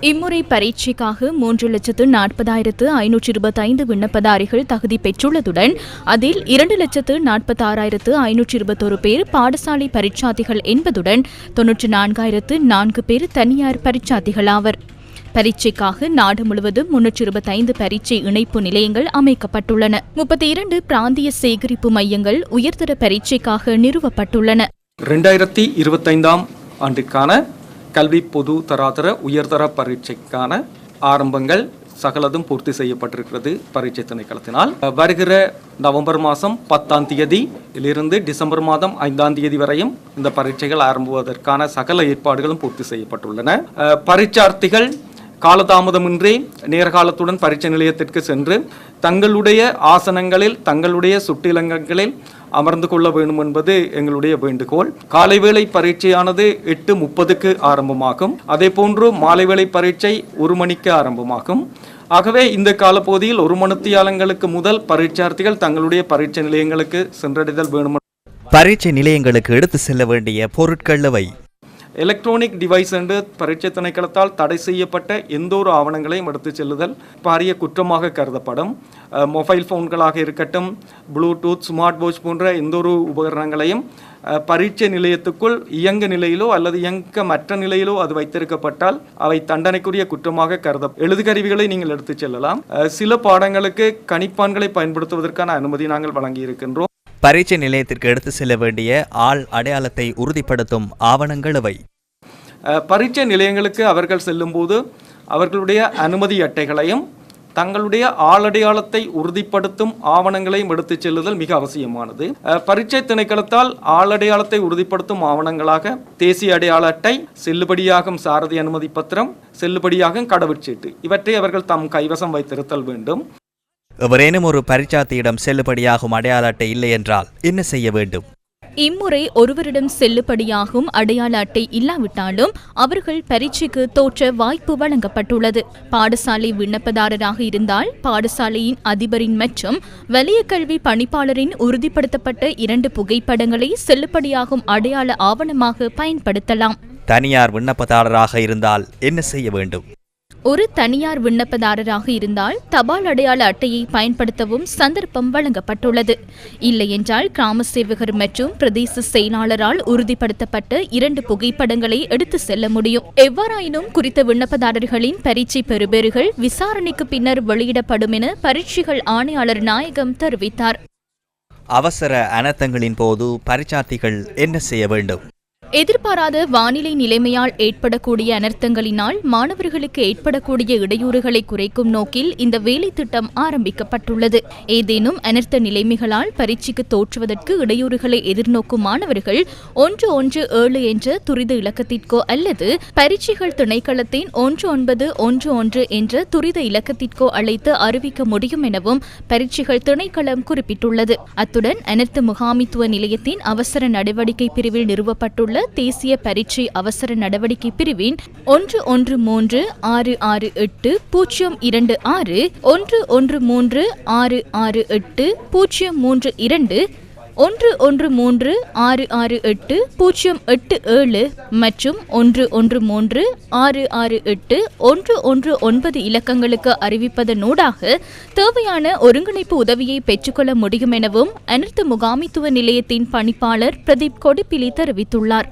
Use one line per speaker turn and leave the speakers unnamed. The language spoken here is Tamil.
இம்முறை பரீட்சைக்காக மூன்று லட்சத்து நாற்பதாயிரத்து ஐநூற்று இருபத்தைந்து விண்ணப்பதாரிகள் தகுதி பெற்றுள்ளதுடன் அதில் இரண்டு லட்சத்து நாற்பத்தாறாயிரத்து ஐநூற்று இருபத்தொரு பேர் பாடசாலை பரீட்சார்த்திகள் என்பதுடன் தொன்னூற்று நான்காயிரத்து நான்கு பேர் தனியார் பரீட்சார்த்திகள் ஆவர். பரீட்சைக்காக நாடு முழுவதும் முன்னூற்று இருபத்தைந்து பரீட்சை இணைப்பு நிலையங்கள் அமைக்கப்பட்டுள்ளன. முப்பத்தி இரண்டு பிராந்திய சேகரிப்பு மையங்கள் உயர்தர பரீட்சைக்காக நிறுவப்பட்டுள்ளன.
ரெண்டாயிரத்தி இருபத்தைந்தாம் ஆண்டுக்கான கல்வி பொது தராதர உயர்தர பரீட்சைக்கான ஆரம்பங்கள் சகலதும் பூர்த்தி செய்யப்பட்டிருக்கிறது பரீட்சை திணைக்களத்தினால். வருகிற நவம்பர் மாதம் பத்தாம் தேதியிலிருந்து டிசம்பர் மாதம் ஐந்தாம் தேதி வரையும் இந்த பரீட்சைகள் ஆரம்புவதற்கான சகல ஏற்பாடுகளும் பூர்த்தி செய்யப்பட்டுள்ளன. பரீட்சார்த்திகள் காலதாமதமின்றி நேர்காலத்துடன் பரீட்சை நிலையத்திற்கு சென்று தங்களுடைய ஆசனங்களில் தங்களுடைய சுட்டிலங்கங்களில் அமர்ந்து கொள்ள வேண்டும் என்பது எங்களுடைய வேண்டுகோள். காலை வேளை பரீட்சையானது எட்டு முப்பதுக்கு ஆரம்பமாகும். அதே போன்று மாலை வேளை பரீட்சை ஒரு மணிக்கு ஆரம்பமாகும். ஆகவே இந்த காலப்பகுதியில் ஒரு மணித்தியாலங்களுக்கு முதல் பரீட்சார்த்திகள் தங்களுடைய பரீட்சை நிலையங்களுக்கு சென்றடைதல் வேண்டும்
பரீட்சை நிலையங்களுக்கு எடுத்து செல்ல வேண்டிய பொருட்கள் அவை
எலக்ட்ரானிக் டிவைஸ் என்று பரீட்சை திணைக்களத்தால் தடை செய்யப்பட்ட எந்த ஒரு ஆவணங்களையும் எடுத்துச் செல்லுதல் பாரிய குற்றமாக கருதப்படும். மொபைல் ஃபோன்களாக இருக்கட்டும் ப்ளூடூத் ஸ்மார்ட் வாட்ச் போன்ற எந்த ஒரு உபகரணங்களையும் பரீட்சை நிலையத்துக்குள் இயங்க நிலையிலோ அல்லது இயங்க மற்ற நிலையிலோ அது வைத்திருக்கப்பட்டால் அவை தண்டனைக்குரிய குற்றமாக கருத எழுதுகருவிகளை நீங்கள் எடுத்துச் செல்லலாம். சில பாடங்களுக்கு கணிப்பான்களை பயன்படுத்துவதற்கான அனுமதி நாங்கள் வழங்கி இருக்கின்றோம்
பரீட்சை நிலையத்திற்கு எடுத்து செல்ல வேண்டிய ஆள் அடையாளத்தை உறுதிப்படுத்தும் ஆவணங்கள்
அவை பரீட்சை நிலையங்களுக்கு அவர்கள் செல்லும்போது அவர்களுடைய அனுமதி அட்டைகளையும் தங்களுடைய ஆளடையாளத்தை உறுதிப்படுத்தும் ஆவணங்களையும் எடுத்துச் செல்லுதல் மிக அவசியமானது. பரீட்சை திணைக்களத்தால் ஆளடையாளத்தை உறுதிப்படுத்தும் ஆவணங்களாக தேசிய அடையாள அட்டை செல்லுபடியாகும் சாரதி அனுமதி பத்திரம் செல்லுபடியாகும் கடவுச்சீட்டு இவற்றை அவர்கள் தம் கைவசம் வைத்திருத்தல் வேண்டும்.
எவரேனும் ஒரு பரீட்சார்த்தியிடம் செல்லுபடியாகும் அடையாள அட்டை இல்லை என்றால் என்ன செய்ய வேண்டும்?
இம்முறை ஒருவரிடம் செல்லுபடியாகும் அடையாள அட்டை இல்லாவிட்டாலும் அவர்கள் பரீட்சைக்கு தோற்ற வாய்ப்பு வழங்கப்பட்டுள்ளது. பாடசாலை விண்ணப்பதாரராக இருந்தால் பாடசாலையின் அதிபரின் மற்றும் வலிய கல்வி பணிப்பாளரின் உறுதிப்படுத்தப்பட்ட இரண்டு புகைப்படங்களை செல்லுபடியாகும் அடையாள ஆவணமாக பயன்படுத்தலாம்.
தனியார் விண்ணப்பதாரராக இருந்தால் என்ன செய்ய வேண்டும்?
ஒரு தனியார் விண்ணப்பதாரராக இருந்தால் தபால் அடையாள அட்டையை பயன்படுத்தவும் சந்தர்ப்பம் வழங்கப்பட்டுள்ளது. இல்லையென்றால் கிராம சேவகர் மற்றும் பிரதேச செயலாளரால் உறுதிப்படுத்தப்பட்ட இரண்டு புகைப்படங்களை எடுத்து செல்ல முடியும். எவ்வாறாயினும் குறித்த விண்ணப்பதாரர்களின் பரீட்சை பெறுபேறுகள் விசாரணைக்கு பின்னர் வெளியிடப்படும் என பரீட்சைகள் ஆணையாளர் நாயகம் தெரிவித்தார்.
அவசர அனர்த்தங்களின் போது பரீட்சார்த்திகள் என்ன செய்ய வேண்டும்?
எதிர்பாராத வானிலை நிலைமையால் ஏற்படக்கூடிய அனர்த்தங்களினால் மாணவர்களுக்கு ஏற்படக்கூடிய இடையூறுகளை குறைக்கும் நோக்கில் இந்த வேலை திட்டம் ஆரம்பிக்கப்பட்டுள்ளது. ஏதேனும் அனர்த்த நிலைமைகளால் பரீட்சைக்கு தோற்றுவதற்கு இடையூறுகளை எதிர்நோக்கும் மாணவர்கள் ஒன்று ஒன்று ஏழு என்ற துரித இலக்கத்திற்கோ அல்லது பரீட்சைகள் திணைக்களத்தின் ஒன்று ஒன்பது ஒன்று ஒன்று என்ற துரித இலக்கத்திற்கோ அழைத்து அறிவிக்க முடியும் எனவும் பரீட்சைகள் திணைக்களம் குறிப்பிட்டுள்ளது. அத்துடன் அனர்த்த முகாமித்துவ நிலையத்தின் அவசர நடவடிக்கை பிரிவில் நிறுவப்பட்டுள்ள தேசிய பரீட்சை அவசர நடவடிக்கை பிரிவின் ஒன்று ஒன்று மூன்று ஆறு ஆறு எட்டு பூஜ்ஜியம் இரண்டு ஆறு ஒன்று ஒன்று மூன்று ஆறு ஆறு எட்டு பூஜ்ஜியம் மூன்று இரண்டு ஒன்று ஒன்று மூன்று ஆறு ஆறு எட்டு பூஜ்ஜியம் எட்டு ஏழு மற்றும் ஒன்று ஒன்று மூன்று ஆறு ஆறு எட்டு ஒன்று ஒன்று ஒன்பது இலக்கங்களுக்கு அறிவிப்பதனூடாக தேவையான ஒருங்கிணைப்பு உதவியை பெற்றுக்கொள்ள முடியும் எனவும் அனர்த்த முகாமித்துவ நிலையத்தின் பணிப்பாளர் பிரதீப் கொடிப்பிலி தெரிவித்துள்ளார்.